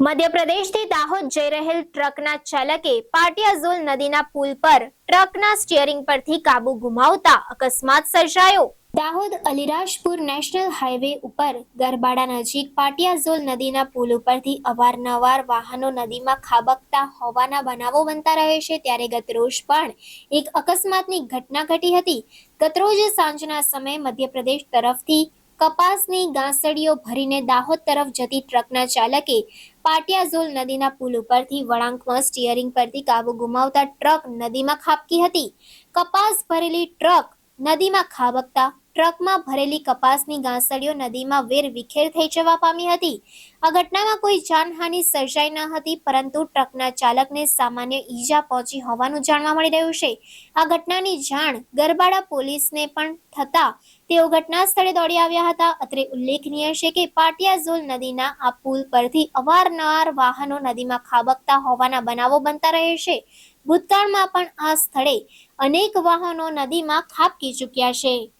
મધ્યપ્રદેશથી દાહોદ જઈ રહેલ ટ્રકના ચાલકે પાટિયાઝોલ નદીના પુલ પર ટ્રકના સ્ટીયરિંગ પરથી કાબુ ગુમાવતા અકસ્માત સર્જાયો. દાહોદ અલિરાજપુર નેશનલ હાઈવે ઉપર ગરબાડા નજીક પાટિયાઝોલ નદીના પુલ ઉપરથી અવારનવાર વાહનો નદીમાં ખાબકતા હોવાના બનાવો બનતા રહે છે. ત્યારે ગતરોજ પણ એક અકસ્માતની ઘટના ઘટી હતી. ગતરોજ સાંજના સમયે મધ્યપ્રદેશ તરફથી કપાસની ગાંસડીઓ ભરીને દાહોદ તરફ જતી ટ્રકના ચાલકે પાટિયાઝોલ નદીના પુલ ઉપરથી વળાંકમાં સ્ટીયરિંગ પરથી કાબુ ગુમાવતા ટ્રક નદીમાં ખાબકી હતી. કપાસ ભરેલી ટ્રક નદીમાં ખાબકતા ટ્રકમાં ભરેલી કપાસની ગાંસડીઓ નદીમાં વેર વિખેર થઈ જવા પામી હતી. આ ઘટનામાં કોઈ જાનહાનિ સર્જાઈ ન હતી, પરંતુ ટ્રકના ચાલકને સામાન્ય ઈજા પહોંચી હોવાનું જાણવા મળી રહ્યું છે. આ ઘટનાની જાણ ગરબાડા પોલીસને પણ થતા તેઓ ઘટના સ્થળે દોડી આવ્યા હતા. અત્રે ઉલ્લેખનીય છે કે પાટિયાઝોલ નદીના આ પુલ પરથી અવારનવાર વાહનો નદીમાં ખાબકતા હોવાના બનાવો બનતા રહે છે. ભૂતકાળમાં પણ આ સ્થળે અનેક વાહનો નદીમાં ખાબકી ચૂક્યા છે.